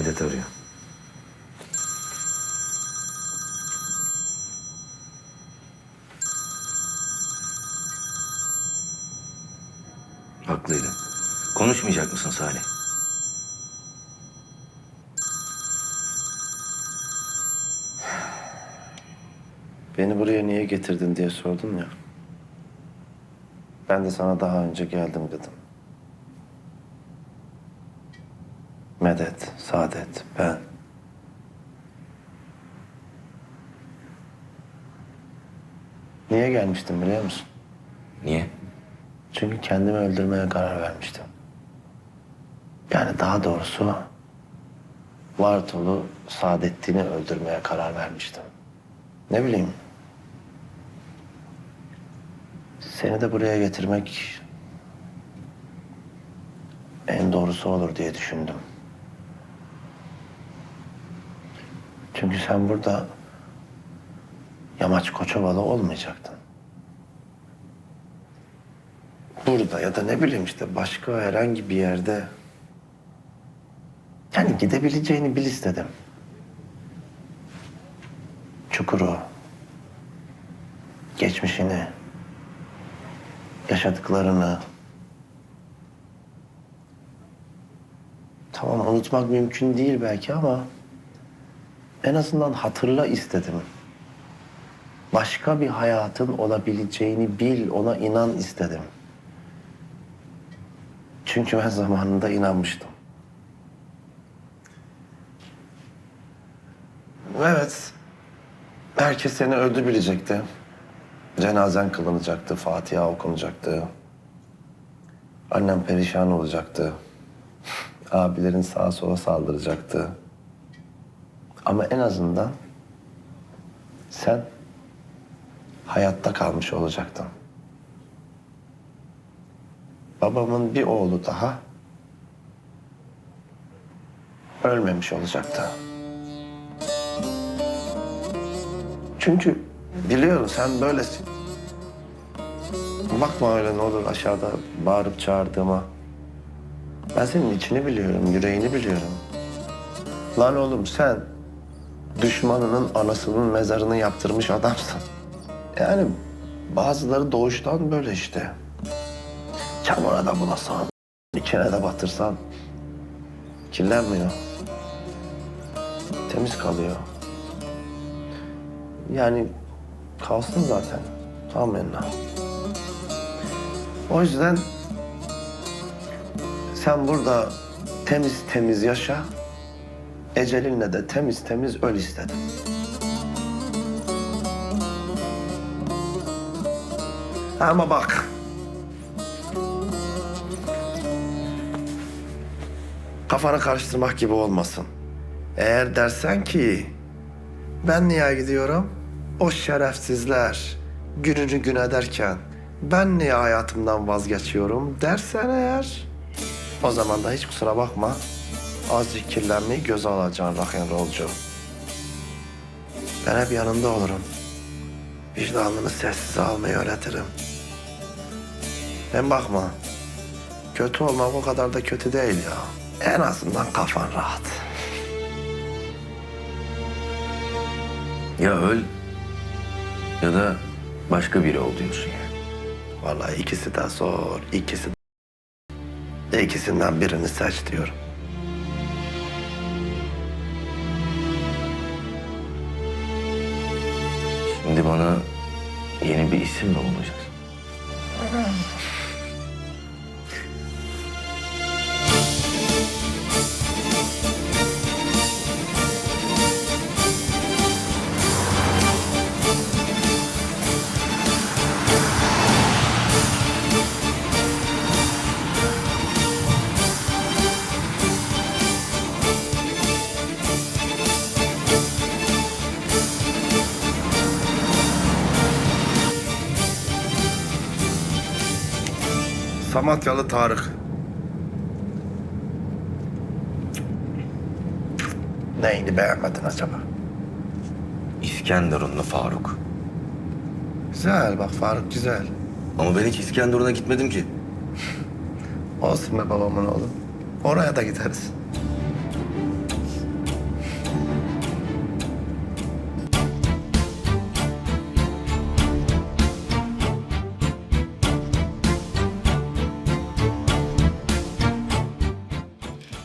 Medet arıyor. Haklıydın. Konuşmayacak mısın Salih? Beni buraya niye getirdin diye sordun ya. Ben de sana daha önce geldim dedim. Medet, Saadet, ben. Niye gelmiştim biliyor musun? Niye? Çünkü kendimi öldürmeye karar vermiştim. Yani daha doğrusu Vartolu Saadettin'i öldürmeye karar vermiştim. Ne bileyim. Seni de buraya getirmek en doğrusu olur diye düşündüm. Çünkü sen burada Yamaç Koçovalı olmayacaktın. Burada ya da ne bileyim işte başka herhangi bir yerde yani gidebileceğini bil istedim. Çukuru, geçmişini, yaşadıklarını. Tamam unutmak mümkün değil belki ama en azından hatırla istedim. Başka bir hayatın olabileceğini bil, ona inan istedim. Çünkü ben zamanında inanmıştım. Evet. Herkes seni öldü bilecekti. Cenazen kılınacaktı, Fatiha okunacaktı. Annem perişan olacaktı. Abilerin sağa sola saldıracaktı. Ama en azından sen hayatta kalmış olacaktın. Babamın bir oğlu daha ölmemiş olacaktı. Çünkü biliyorum sen böylesin. Bakma öyle ne olur aşağıda bağırıp çağırdığıma. Ben senin içini biliyorum, yüreğini biliyorum. Lan oğlum sen düşmanının anasının mezarını yaptırmış adamsın. Yani bazıları doğuştan böyle işte. Çamura da bulasan, içine de batırsan kirlenmiyor. Temiz kalıyor. Yani kalsın zaten. Amenna. O yüzden sen burada temiz temiz yaşa. Ecelinle de temiz temiz öl istedim. Ama bak. Kafanı karıştırmak gibi olmasın. Eğer dersen ki ben niye gidiyorum? O şerefsizler gününü gün ederken ben niye hayatımdan vazgeçiyorum dersen eğer o zaman da hiç kusura bakma. Azıcık kirlenmeyi göze alacaksın rock'n'rollcu. Ben hep yanında olurum. Vicdanını sessiz almayı öğretirim. Hem bakma. Kötü olmak o kadar da kötü değil ya. En azından kafan rahat. Ya öl ya da başka biri ol diyorsun yani. Vallahi ikisi de zor, ikisi de. İkisinden birini seç diyorum. Şimdi bana yeni bir isim mi bulacaksın? Samatyalı Tarık. Neyini beğenmedin acaba? İskenderunlu Faruk. Güzel bak Faruk güzel. Ama ben hiç İskenderun'a gitmedim ki. Olsun be babamın oğlu. Oraya da gideriz.